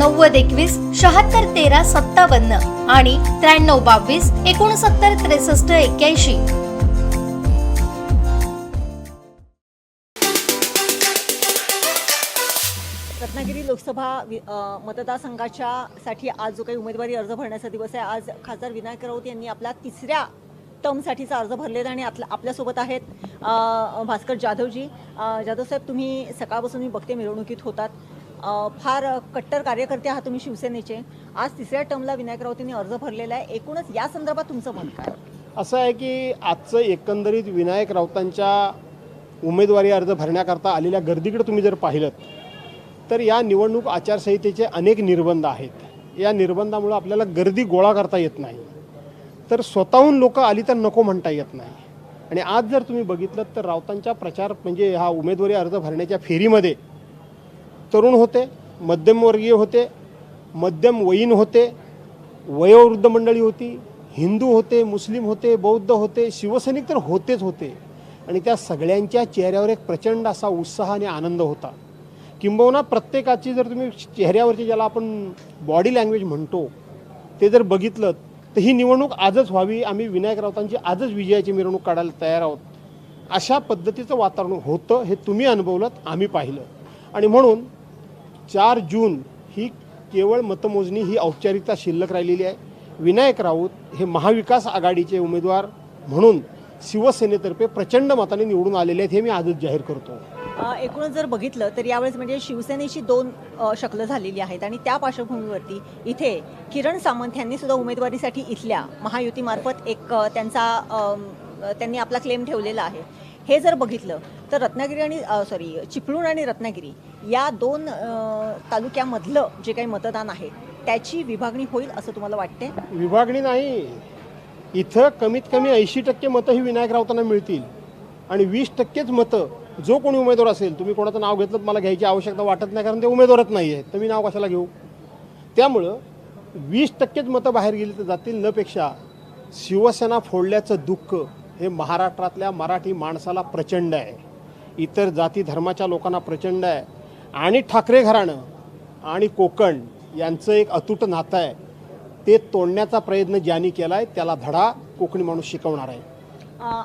नव्वद एकवीस शहात्तर तेरा सत्तावन्न आणि त्र्याण्णव बावीस एकोणसत्तर त्रेसष्ट एक्क्याऐंशी. रत्नागिरी लोकसभा वि- मतदारसंघाच्या साठी आज जो काही उमेदवारी अर्ज भरण्याचा दिवस आहे आज खासदार विनायक राऊत यांनी आपला तिसऱ्या टर्मसाठीचा अर्ज भरलेला आणि आपल्या आपल्यासोबत आहेत भास्कर जाधवजी. जाधव साहेब तुम्ही सकाळपासून मी बघते मिरवणुकीत होतात. फार कट्टर कार्यकर्ते आहात तुम्ही शिवसेनेचे. आज तिसऱ्या टर्मला विनायक राऊतींनी अर्ज भरलेला आहे. एकूणच या संदर्भात तुमचं मत काय? असं आहे की आजचं एकंदरीत विनायक राऊतांच्या उमेदवारी अर्ज भरण्याकरता आलेल्या गर्दीकडे तुम्ही जर पाहिलं तर या निवडणूक आचारसंहितेचे अनेक निर्बंध आहेत. या निर्बंधामुळे आपल्याला गर्दी गोळा करता येत नाही. तर स्वतःहून लोक आली तर नको म्हणता येत नाही. आणि आज जर तुम्ही बघितलं तर राऊतांच्या प्रचार म्हणजे हा उमेदवारी अर्ज भरण्याच्या फेरीमध्ये तरुण होते मध्यमवर्गीय होते मध्यम वयीन होते वयोवृद्ध मंडळी होती हिंदू होते मुस्लिम होते बौद्ध होते शिवसैनिक तर होतेच होते. आणि त्या सगळ्यांच्या चेहऱ्यावर एक प्रचंड असा उत्साह आणि आनंद होता. किंबहुना प्रत्येकाची जर तुम्ही चेहऱ्यावरची ज्याला आपण बॉडी लँग्वेज म्हणतो ते जर बघितलं तर ही निवडणूक आजच व्हावी आम्ही विनायक राऊतांची आजच विजयाची मिरवणूक काढायला तयार आहोत. अशा पद्धतीचं वातावरण होतं हे तुम्ही अनुभवलं आम्ही पाहिलं. आणि म्हणून चार जून ही केवळ मतमोजणी ही औपचारिकता शिल्लक राहिलेली आहे. विनायक राऊत हे महाविकास आघाडीचे उमेदवार म्हणून शिवसेनेतर्फे प्रचंड मताने निवडून आलेले आहेत हे मी आजच जाहीर करतो. एकूणच जर बघितलं तर यावेळेस म्हणजे शिवसेनेची दोन शकलं झालेली आहेत आणि त्या पार्श्वभूमीवरती इथे किरण सामंत यांनी सुद्धा उमेदवारीसाठी इथल्या महायुतीमार्फत एक त्यांचा त्यांनी आपला क्लेम ठेवलेला आहे. हे जर बघितलं तर रत्नागिरी आणि सॉरी चिपळूण आणि रत्नागिरी या दोन तालुक्यामधलं जे काही मतदान आहे त्याची विभागणी होईल असं तुम्हाला वाटते विभागणी नाही. इथं कमीत कमी ऐंशी टक्के मतं ही विनायक राऊतांना मिळतील. आणि वीस टक्केच मतं जो कोणी उमेदवार असेल तुम्ही कोणाचं नाव घेतलं तर मला घ्यायची आवश्यकता वाटत नाही कारण ते उमेदवारच नाही आहे तर मी नाव कशाला घेऊ? त्यामुळं वीस टक्केच मतं बाहेर गेली तर जातील नपेक्षा शिवसेना फोडल्याचं दुःख हे महाराष्ट्रातल्या मराठी माणसाला प्रचंड आहे. इतर जाती धर्माच्या लोकांना प्रचंड आहे. आणि ठाकरे घराणं आणि कोकण यांचं एक अतूट नातं आहे. ते तोडण्याचा प्रयत्न ज्यांनी केला आहे त्याला धडा कोकणी माणूस शिकवणार आहे.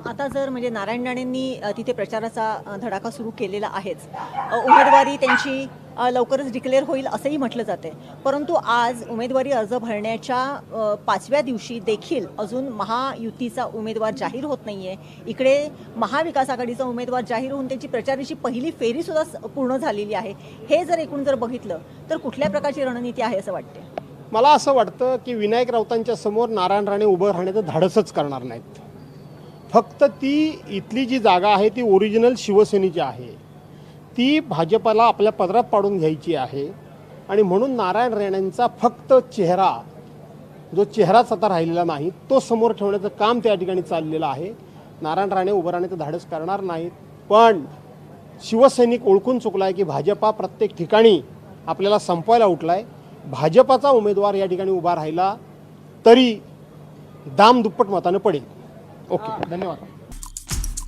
आता जर म्हणजे नारायण राणेंनी तिथे प्रचाराचा धडाका सुरू केलेला आहेच. उमेदवारी त्यांची लवकरच डिक्लेअर होईल असंही म्हटलं जाते परंतु आज उमेदवारी अर्ज भरण्याच्या पाचव्या दिवशी देखील अजून महायुतीचा उमेदवार जाहीर होत नाही आहे इकडे महाविकास आघाडीचा उमेदवार जाहीर होऊन त्यांची प्रचाराची पहिली फेरीसुद्धा पूर्ण झालेली आहे. हे जर एकूण जर बघितलं तर कुठल्या प्रकारची रणनीती आहे असं वाटते मला असं वाटतं की विनायक राऊतांच्या समोर नारायण राणे उभं राहण्याचं धाडसच करणार नाहीत. फक्त ती इथली जी जागा आहे ती ओरिजिनल शिवसेनेची आहे. ती भाजपाला आपल्या पदरात पाडून घ्यायची आहे. आणि म्हणून नारायण राणेंचा फक्त चेहरा जो चेहराच आता राहिलेला नाही तो समोर ठेवण्याचं काम त्या ठिकाणी चाललेलं आहे. नारायण राणे उभं राहण्याचं धाडस करणार नाहीत. पण शिवसैनिक ओळखून चुकला आहे की भाजपा प्रत्येक ठिकाणी आपल्याला संपवायला उठला आहे भाजपाचा उमेदवार या ठिकाणी उभा राहिला तरी दाम दुप्पट मतानं पडेल. ओके धन्यवाद.